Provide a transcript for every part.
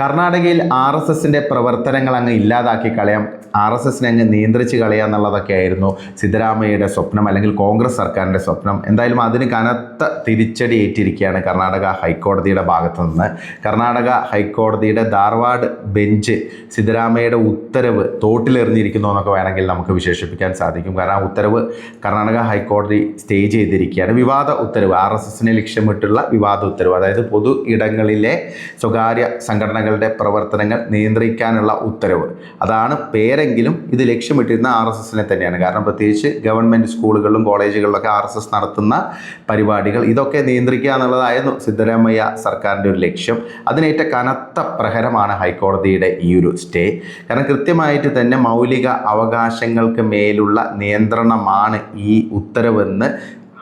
കർണാടകയിൽ R S എസിന്റെ പ്രവർത്തനങ്ങൾ അങ്ങ് ഇല്ലാതാക്കി കളയാം. ആർ എസ് എസിനെ അങ്ങ് നിയന്ത്രിച്ച് കളയുക എന്നുള്ളതൊക്കെ ആയിരുന്നു സിദ്ധരാമയ്യയുടെ സ്വപ്നം അല്ലെങ്കിൽ കോൺഗ്രസ് സർക്കാരിന്റെ സ്വപ്നം. എന്തായാലും അതിന് കനത്ത തിരിച്ചടി ഏറ്റിരിക്കുകയാണ് കർണാടക ഹൈക്കോടതിയുടെ ഭാഗത്തു നിന്ന്. കർണാടക ഹൈക്കോടതിയുടെ ധാർവാഡ് ബെഞ്ച് സിദ്ധരാമയ്യയുടെ ഉത്തരവ് തോട്ടിലെറിഞ്ഞിരിക്കുന്നു എന്നൊക്കെ വേണമെങ്കിൽ നമുക്ക് വിശേഷിപ്പിക്കാൻ സാധിക്കും. കാരണം ആ ഉത്തരവ് കർണാടക ഹൈക്കോടതി സ്റ്റേ ചെയ്തിരിക്കുകയാണ്. വിവാദ ഉത്തരവ് ആർ എസ് എസിനെ ലക്ഷ്യമിട്ടുള്ള വിവാദ ഉത്തരവ് അതായത് പൊതു ഇടങ്ങളിലെ സ്വകാര്യ സംഘടനകളുടെ പ്രവർത്തനങ്ങൾ നിയന്ത്രിക്കാനുള്ള ഉത്തരവ്. അതാണ് പേരെങ്കിലും ഇത് ലക്ഷ്യമിട്ടിരുന്ന ആർ എസ് എസിനെ തന്നെയാണ്. കാരണം പ്രത്യേകിച്ച് ഗവൺമെന്റ് സ്കൂളുകളിലും കോളേജുകളിലൊക്കെ ആർ എസ് എസ് നടത്തുന്ന പരിപാടികൾ ഇതൊക്കെ നിയന്ത്രിക്കുക എന്നുള്ളതായിരുന്നു സിദ്ധരാമയ്യ സർക്കാരിന്റെ ഒരു ലക്ഷ്യം. അതിനേറ്റ കനത്ത പ്രഹരമാണ് ഹൈക്കോടതിയുടെ ഈ ഒരു സ്റ്റേ. കാരണം കൃത്യമായിട്ട് തന്നെ മൗലിക അവകാശങ്ങൾക്ക് മേലുള്ള നിയന്ത്രണമാണ് ഈ ഉത്തരവെന്ന്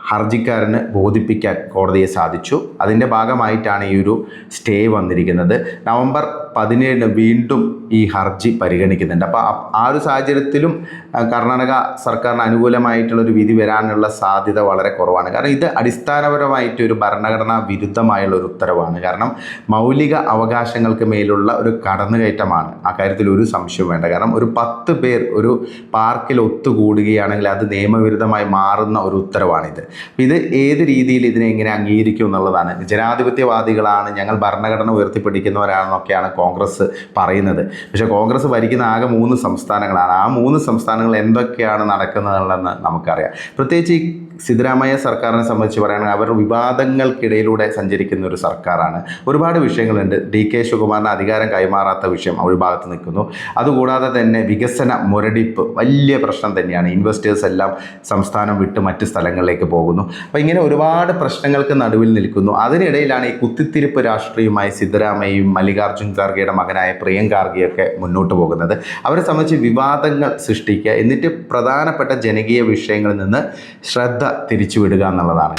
ഹർജിക്കാരന് ബോധിപ്പിക്കാൻ കോടതിയെ സാധിച്ചു. അതിന്റെ ഭാഗമായിട്ടാണ് ഈ ഒരു സ്റ്റേ വന്നിരിക്കുന്നത്. നവംബർ പതിനേഴിന് വീണ്ടും ഈ ഹർജി പരിഗണിക്കുന്നുണ്ട്. അപ്പോൾ ആ- ഒരു സാഹചര്യത്തിലും കർണാടക സർക്കാരിന് അനുകൂലമായിട്ടുള്ളൊരു വിധി വരാനുള്ള സാധ്യത വളരെ കുറവാണ്. കാരണം ഇത് അടിസ്ഥാനപരമായിട്ട് ഒരു ഭരണഘടനാ വിരുദ്ധമായുള്ള ഒരു ഉത്തരവാണ്. കാരണം മൗലിക അവകാശങ്ങൾക്ക് മേലുള്ള ഒരു കടന്നുകയറ്റമാണ്. ആ കാര്യത്തിൽ ഒരു സംശയം വേണ്ട. കാരണം ഒരു പത്ത് പേർ ഒരു പാർക്കിൽ ഒത്തുകൂടുകയാണെങ്കിൽ അത് നിയമവിരുദ്ധമായി മാറുന്ന ഒരു ഉത്തരവാണിത്. ഇത് ഏത് രീതിയിൽ ഇതിനെ എങ്ങനെ അംഗീകരിക്കും എന്നുള്ളതാണ്. ജനാധിപത്യവാദികളാണ് ഞങ്ങൾ ഭരണഘടന ഉയർത്തിപ്പിടിക്കുന്നവരാണെന്നൊക്കെയാണ് കോൺഗ്രസ് പറയുന്നത്. പക്ഷേ കോൺഗ്രസ് ഭരിക്കുന്ന ആകെ മൂന്ന് സംസ്ഥാനങ്ങളാണ്. ആ മൂന്ന് സംസ്ഥാനങ്ങൾ എന്തൊക്കെയാണ് നടക്കുന്നതെന്ന് നമുക്കറിയാം. പ്രത്യേകിച്ച് ഈ സിദ്ധരാമയ്യ സർക്കാരിനെ സംബന്ധിച്ച് പറയുകയാണെങ്കിൽ അവർ വിവാദങ്ങൾക്കിടയിലൂടെ സഞ്ചരിക്കുന്ന ഒരു സർക്കാരാണ്. ഒരുപാട് വിഷയങ്ങളുണ്ട്. ഡി കെ ശിവകുമാറിന് അധികാരം കൈമാറാത്ത വിഷയം ഒരു ഭാഗത്ത് നിൽക്കുന്നു. അതുകൂടാതെ തന്നെ വികസന മുരടിപ്പ് വലിയ പ്രശ്നം തന്നെയാണ്. ഇൻവെസ്റ്റേഴ്സ് എല്ലാം സംസ്ഥാനം വിട്ട് മറ്റ് സ്ഥലങ്ങളിലേക്ക് പോകുന്നു. അപ്പോൾ ഇങ്ങനെ ഒരുപാട് പ്രശ്നങ്ങൾക്ക് നടുവിൽ നിൽക്കുന്നു. അതിനിടയിലാണ് ഈ കുത്തിത്തിരിപ്പ് രാഷ്ട്രീയമായി സിദ്ധരാമയ്യയും മല്ലികാർജുൻ ഖാർഗെയുടെ മകനായ പ്രിയം ഖാർഗെയൊക്കെ മുന്നോട്ട് പോകുന്നത്. അവരെ സംബന്ധിച്ച് വിവാദങ്ങൾ സൃഷ്ടിക്കുക എന്നിട്ട് പ്രധാനപ്പെട്ട ജനകീയ വിഷയങ്ങളിൽ നിന്ന് ശ്രദ്ധ തിരിച്ചുവിടുക എന്നുള്ളതാണ്.